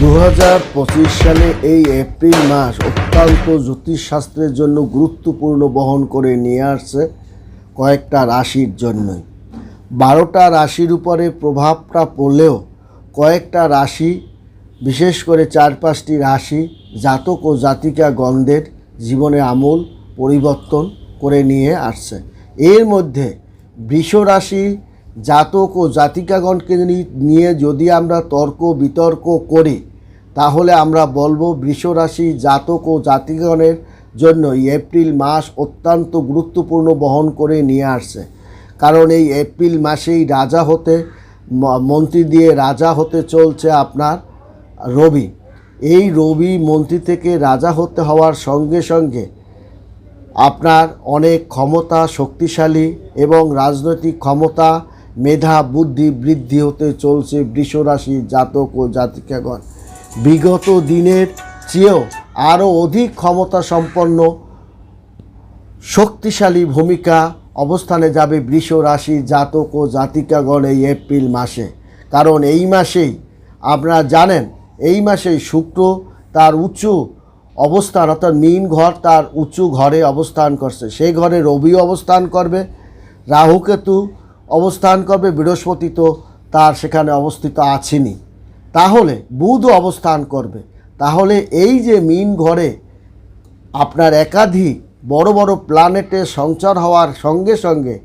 দু হাজার পঁচিশ সালে এই এপ্রিল মাস অত্যন্ত জ্যোতিষশাস্ত্রের জন্য গুরুত্বপূর্ণ বহন করে নিয়ে আসছে কয়েকটা রাশির জন্যই। বারোটা রাশির উপরে প্রভাবটা পড়লেও কয়েকটা রাশি, বিশেষ করে চার পাঁচটি রাশি, জাতক ও জাতিকা গন্ধের জীবনে আমূল পরিবর্তন করে নিয়ে আসছে। এর মধ্যে বৃষ রাশি জাতক ও জাতিকাগণকে নিয়ে যদি আমরা তর্ক বিতর্ক করি, তাহলে আমরা বলব বৃষ রাশি জাতক ও জাতিগণের জন্য এপ্রিল মাস অত্যন্ত গুরুত্বপূর্ণ বহন করে নিয়ে আসছে। কারণ এই এপ্রিল মাসেই রাজা হতে মন্ত্রী দিয়ে রাজা হতে চলছে আপনার রবি। এই রবি মন্ত্রী থেকে রাজা হতে হওয়ার সঙ্গে সঙ্গে আপনার অনেক ক্ষমতা শক্তিশালী এবং রাজনৈতিক ক্ষমতা মেধা, বুদ্ধি, বৃদ্ধি হতে চলছে বৃষরাশি জাতক ও জাতিকাগণ। বিগত দিনের চেয়েও আরও অধিক ক্ষমতা সম্পন্ন শক্তিশালী ভূমিকা অবস্থানে যাবে বৃষ রাশি জাতক ও জাতিকাগণ এই এপ্রিল মাসে। কারণ এই মাসেই আপনারা জানেন, এই মাসেই শুক্র তার উঁচু অবস্থান অর্থাৎ মীন ঘর তার উঁচু ঘরে অবস্থান করছে। সেই ঘরে রবি অবস্থান করবে রাহুকেতু অবস্থান করবে, বৃহস্পতি তো তার সেখানে অবস্থিত আছেনি তাহলে বুধ অবস্থান করবে। তাহলে এই যে মিন ঘরে আপনার একাধিক বড় বড় প্ল্যানেটের সঞ্চার হওয়ার সঙ্গে সঙ্গে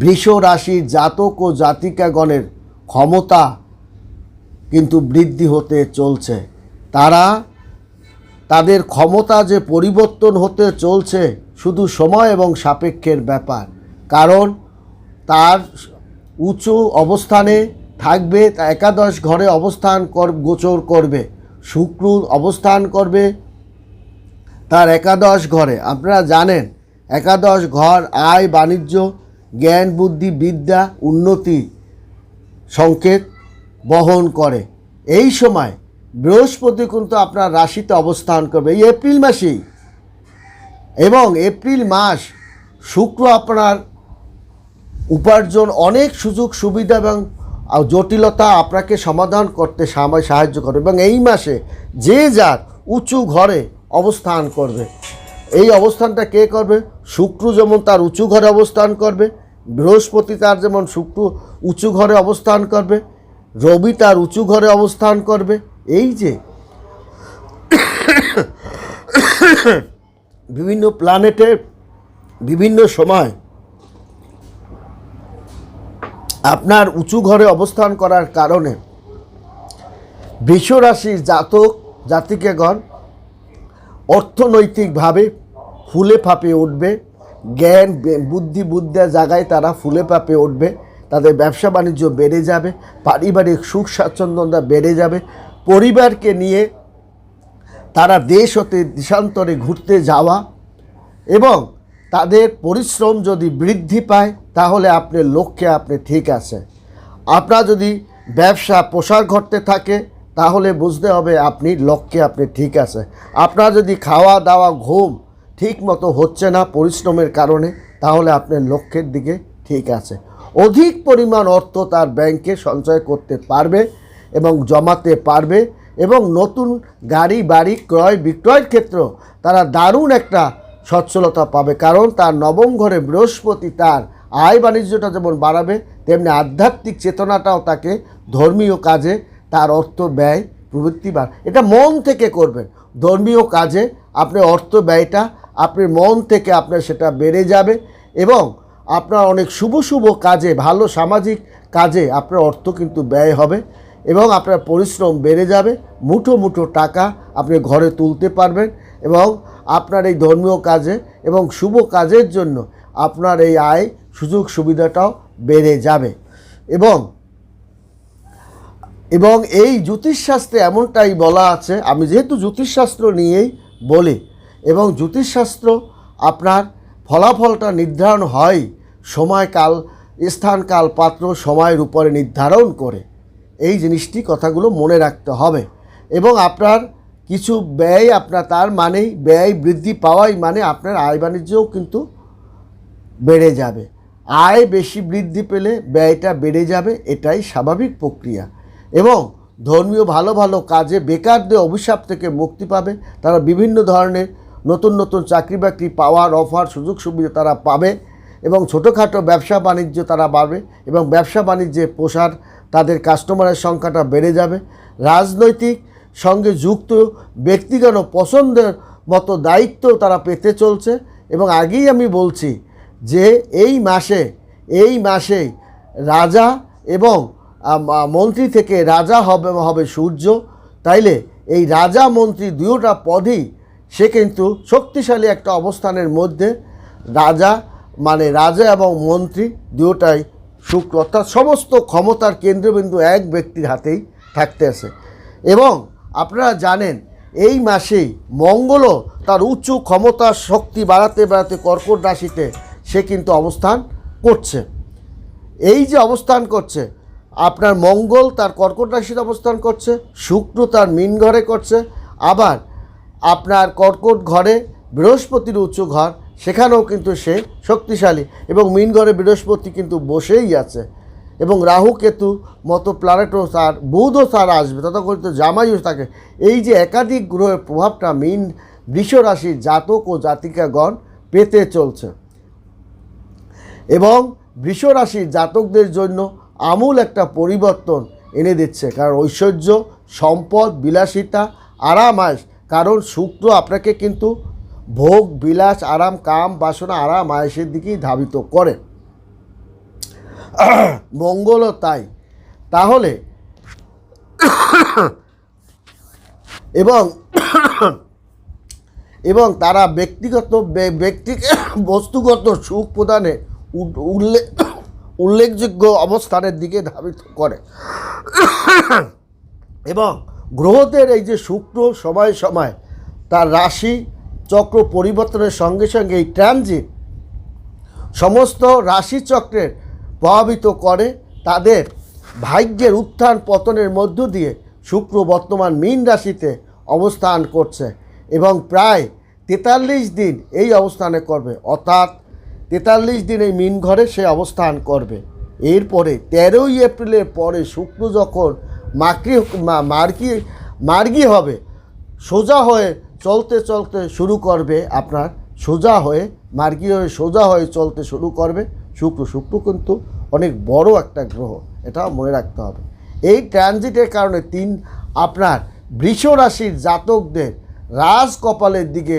বৃষ রাশির জাতক ও জাতিকাগণের ক্ষমতা কিন্তু বৃদ্ধি হতে চলছে। তারা তাদের ক্ষমতা যে পরিবর্তন হতে চলছে শুধু সময় এবং সাপেক্ষের ব্যাপার। কারণ তার উঁচু অবস্থানে থাকবে, তা একাদশ ঘরে অবস্থান কর, গোচর করবে। শুক্র অবস্থান করবে তার একাদশ ঘরে। আপনারা জানেন, একাদশ ঘর আয়, বাণিজ্য, জ্ঞান, বুদ্ধি, বিদ্যা, উন্নতি সংকেত বহন করে। এই সময় বৃহস্পতি কিন্তু আপনার রাশিতে অবস্থান করবে। এই এপ্রিল মাসেই। এবং এপ্রিল মাস শুক্র আপনার উপার্জন, অনেক সুযোগ, সুবিধা এবং জটিলতা আপনাকে সমাধান করতে সাহায্য করবে এবং এই মাসে যে যার উঁচু ঘরে অবস্থান করবে। এই অবস্থানটা কে করবে? শুক্র যেমন তার উঁচু ঘরে অবস্থান করবে, বৃহস্পতি তার যেমন শুক্র উঁচু ঘরে অবস্থান করবে, রবি তার উঁচু ঘরে অবস্থান করবে। এই যে বিভিন্ন প্ল্যানেটের বিভিন্ন সময় আপনার উঁচু ঘরে অবস্থান করার কারণে বৃষ রাশির জাতক, জাতিকেগণ অর্থনৈতিকভাবে ফুলে ফাঁপে উঠবে। জ্ঞান, বুদ্ধি, বুদ্ধার জায়গায় তারা ফুলে ফাঁপে উঠবে। তাদের ব্যবসা বাণিজ্য বেড়ে যাবে, পারিবারিক সুখ স্বাচ্ছন্দ্যতা বেড়ে যাবে। পরিবারকে নিয়ে তারা দেশ হতে দেশান্তরে ঘুরতে যাওয়া এবং তাদের পরিশ্রম যদি বৃদ্ধি পায়, তাহলে আপনার লক্ষ্যে আপনি ঠিক আছে আপনার যদি ব্যবসা প্রসার ঘটতে থাকে, তাহলে বুঝতে হবে আপনি লক্ষ্যে আপনি ঠিক আছে আপনার যদি খাওয়া দাওয়া ঘুম ঠিক মতো হচ্ছে না পরিশ্রমের কারণে, তাহলে আপনার লক্ষ্যের দিকে ঠিক আছে। অধিক পরিমাণ অর্থ তার ব্যাংকে সঞ্চয় করতে পারবে এবং জমাতে পারবে এবং নতুন গাড়ি বাড়ি ক্রয় বিক্রয়ের ক্ষেত্রেও তারা দারুণ একটা সচ্ছলতা পাবে, কারণ তার নবম ঘরে বৃহস্পতি তার আয় বাণিজ্যটা যেমন বাড়াবে, তেমনি আধ্যাত্মিক চেতনাটাও তাকে ধর্মীয় কাজে তার অর্থ ব্যয় প্রবৃত্তি বাড়, এটা মন থেকে করবেন। ধর্মীয় কাজে আপনার অর্থ ব্যয়টা, আপনি মন থেকে আপনার সেটা বেড়ে যাবে এবং আপনার অনেক শুভ শুভ কাজে, ভালো সামাজিক কাজে আপনার অর্থ কিন্তু ব্যয় হবে এবং আপনার পরিশ্রম বেড়ে যাবে, মুঠো মুঠো টাকা আপনি ঘরে তুলতে পারবেন এবং আপনার এই ধর্মীয় কাজে এবং শুভ কাজের জন্য আপনার এই আয়, সুযোগ, সুবিধাটাও বেড়ে যাবে। এবং এবং এই জ্যোতিষশাস্ত্রে এমনটাই বলা আছে, আমি যেহেতু জ্যোতিষশাস্ত্র নিয়েই বলি, এবং জ্যোতিষশাস্ত্র আপনার ফলাফলটা নির্ধারণ হয় সময়কাল, স্থানকাল, পাত্র, সময়ের উপরে নির্ধারণ করে। এই জিনিসটি কথাগুলো মনে রাখতে হবে। এবং আপনার কিছু ব্যয় আপনার তার মানেই, ব্যয় বৃদ্ধি পাওয়াই মানে আপনার আয় বাণিজ্যও কিন্তু বেড়ে যাবে। আয় বেশি বৃদ্ধি পেলে ব্যয়টা বেড়ে যাবে, এটাই স্বাভাবিক প্রক্রিয়া। এবং ধর্মীয় ভালো ভালো কাজে বেকারদের অভিশাপ থেকে মুক্তি পাবে, তারা বিভিন্ন ধরনের নতুন নতুন চাকরি বাকরি পাওয়ার অফার সুযোগ সুবিধা তারা পাবে এবং ছোটোখাটো ব্যবসা বাণিজ্য তারা বাড়বে এবং ব্যবসা বাণিজ্যে প্রসার তাদের কাস্টমারের সংখ্যাটা বেড়ে যাবে। রাজনৈতিক সঙ্গে যুক্ত ব্যক্তিগত পছন্দের মতো দায়িত্ব তারা পেতে চলছে এবং আগেই আমি বলছি যে এই মাসে, এই মাসেই রাজা এবং মন্ত্রী থেকে রাজা হবে হবে সূর্য। তাইলে এই রাজা মন্ত্রী দুয়োটা পদই সে কিন্তু শক্তিশালী একটা অবস্থানের মধ্যে রাজা মানে রাজা এবং মন্ত্রী দুয়োটাই শুক্র, অর্থাৎ সমস্ত ক্ষমতার কেন্দ্রবিন্দু এক ব্যক্তির হাতেই থাকতে আছে। এবং আপনারা জানেন, এই মাসেই মঙ্গলও তার উচ্চ ক্ষমতার শক্তি বাড়াতে বাড়াতে কর্কট রাশিতে সে কিন্তু অবস্থান করছে। এই যে অবস্থান করছে, আপনার মঙ্গল তার কর্কট রাশিতে অবস্থান করছে, শুক্র তার মিন ঘরে করছে, আবার আপনার কর্কট ঘরে বৃহস্পতির উচ্চ ঘর, সেখানেও কিন্তু সে শক্তিশালী এবং মিন ঘরে বৃহস্পতি কিন্তু বসেই আছে। এবং রাহু কেতু মতো প্ল্যানেটও তার বুধও তার আসবে, তথাকথিত জামাইও থাকে। এই যে একাধিক গ্রহের প্রভাবটা মিন বৃষ রাশির জাতক ও জাতিকাগণ পেতে চলছে। এবং বৃষ রাশির জাতকদের জন্য আমূল একটা পরিবর্তন এনে দিচ্ছে, কারণ ঐশ্বর্য, সম্পদ, বিলাসিতা, আরাম আয়স কারণ শুক্র আপনাকে কিন্তু ভোগ, বিলাস, আরাম, কাম, বাসনা, আরাম আয়সের দিকেই ধাবিত করে। মঙ্গলও তাই। তাহলে এবং এবং তারা ব্যক্তিগত ব্যক্তি, বস্তুগত সুখ প্রদানে উল্লেখ উল্লেখযোগ্য অবস্থানের দিকে ধাবিত করে। এবং গ্রহদের এই যে শুক্র সময় সময় তার রাশি চক্র পরিবর্তনের সঙ্গে সঙ্গে এই ট্রানজিট সমস্ত রাশিচক্রের প্রভাবিত করে তাদের ভাগ্যের উত্থান পতনের মধ্য দিয়ে শুক্র বর্তমান মীন রাশিতে অবস্থান করছে এবং প্রায় তেতাল্লিশ দিন এই অবস্থানে করবে। অর্থাৎ তেতাল্লিশ দিন এই মিন ঘরে সে অবস্থান করবে। এরপরে তেরোই এপ্রিলের পরে শুক্র যখন মাকড়ি মা- মার্গি মার্গি হবে, সোজা হয়ে চলতে চলতে শুরু করবে আপনার, সোজা হয়ে, মার্গি হয়ে সোজা হয়ে চলতে শুরু করবে। শুক্র শুক্র কিন্তু অনেক বড় একটা গ্রহ এটাও মনে রাখতে হবে। এই ট্রানজিটের কারণে তিন, আপনার বৃষ রাশির জাতকদের রাজ কপালের দিকে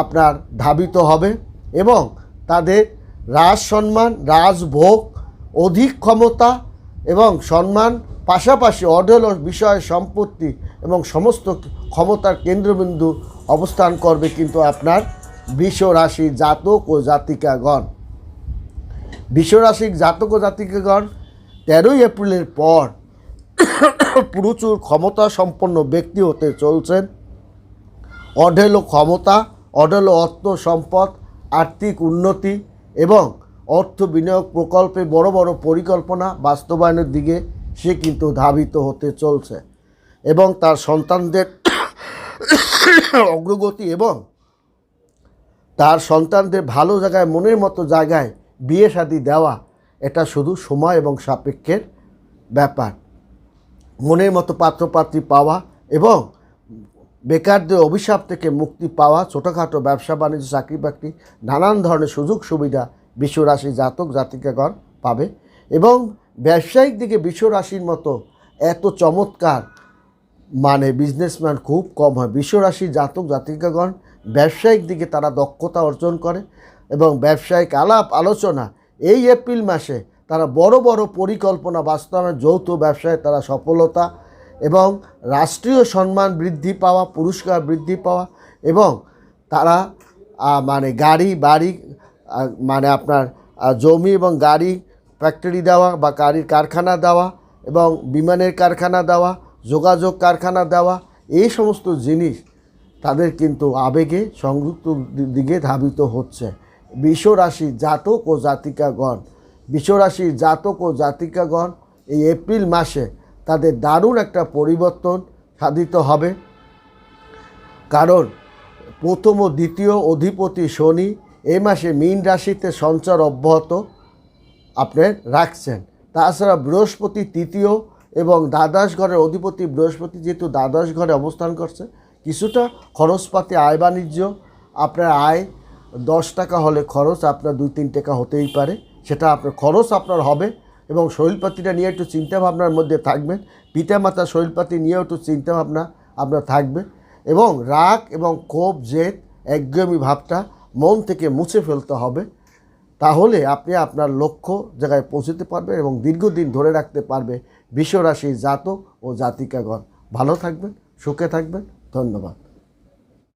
আপনার ধাবিত হবে এবং তাদের রাজ সম্মান রাজভোগ অধিক ক্ষমতা এবং সম্মান, পাশাপাশি অঢেল বিষয় সম্পত্তি এবং সমস্ত ক্ষমতার কেন্দ্রবিন্দু অবস্থান করবে কিন্তু আপনার বৃষ রাশি জাতক ও জাতিকাগণ। বিশ্বরাশিক জাতক ও জাতিকাগণ তেরোই এপ্রিলের পর প্রচুর ক্ষমতা সম্পন্ন ব্যক্তি হতে চলছেন। অঢেল ক্ষমতা, অঢেল অর্থ সম্পদ, আর্থিক উন্নতি এবং অর্থ বিনিয়োগ প্রকল্পে বড় বড় পরিকল্পনা বাস্তবায়নের দিকে সে কিন্তু ধাবিত হতে চলছে এবং তার সন্তানদের অগ্রগতি এবং তার সন্তানদের ভালো জায়গায়, মনের মতো জায়গায় বিয়ে শাদি দেওয়া, এটা শুধু সময় এবং সাপেক্ষের ব্যাপার। মনের মতো পাত্রপাত্রী পাওয়া এবং বেকারদের অভিশাপ থেকে মুক্তি পাওয়া, ছোটোখাটো ব্যবসা, বাণিজ্য, চাকরি বাকরি, নানান ধরনের সুযোগ সুবিধা বিশ্বরাশি জাতক, জাতিকাগণ পাবে এবং ব্যবসায়িক দিকে বিশ্বরাশির মতো এত চমৎকার মানে বিজনেসম্যান খুব কম হয়। বিশ্বরাশির জাতক, জাতিকাগণ ব্যবসায়িক দিকে তারা দক্ষতা অর্জন করে এবং ব্যবসায়িক আলাপ, আলোচনা এই এপ্রিল মাসে তারা বড় বড় পরিকল্পনা বাস্তবায়ন যৌথ ব্যবসায় তারা সফলতা এবং রাষ্ট্রীয় সম্মান বৃদ্ধি পাওয়া, পুরস্কার বৃদ্ধি পাওয়া এবং তারা মানে গাড়ি, বাড়ি মানে আপনার জমি এবং গাড়ি ফ্যাক্টরি দেওয়া বা গাড়ির কারখানা দেওয়া এবং বিমানের কারখানা দেওয়া, যোগাযোগ কারখানা দেওয়া, এই সমস্ত জিনিস তাদের কিন্তু আবেগে সংযুক্ত দিকে ধাবিত হচ্ছে। বিশ্বরাশি জাতক ও জাতিকাগণ, বিশ্বরাশির জাতক ও জাতিকাগণ এই এপ্রিল মাসে তাদের দারুণ একটা পরিবর্তন সাধিত হবে। কারণ প্রথম ও দ্বিতীয় অধিপতি শনি এই মাসে মীন রাশিতে সঞ্চার অব্যাহত আপনি রাখছেন। তাছাড়া বৃহস্পতি তৃতীয় এবং দ্বাদশ ঘরের অধিপতি বৃহস্পতি যেহেতু দ্বাদশ ঘরে অবস্থান করছে, কিছুটা খরচপাতি, আয় বাণিজ্য, আপনার আয় দশ টাকা হলে খরচ আপনার দুই, তিন টাকা হতেই পারে। সেটা আপনার খরচ আপনার হবে এবং শরীরপাতিটা নিয়ে একটু চিন্তাভাবনার মধ্যে থাকবেন। পিতামাতা শরীরপাতি নিয়েও একটু চিন্তাভাবনা আপনার থাকবে এবং রাগ এবং ক্ষোভ, জেদ, একঘেয়েমি ভাবটা মন থেকে মুছে ফেলতে হবে। তাহলে আপনি আপনার লক্ষ্য জায়গায় পৌঁছতে পারবেন এবং দীর্ঘদিন ধরে রাখতে পারবে বিশ্বরাশির জাতক ও জাতিকাগণ। ভালো থাকবেন, সুখে থাকবেন। ধন্যবাদ।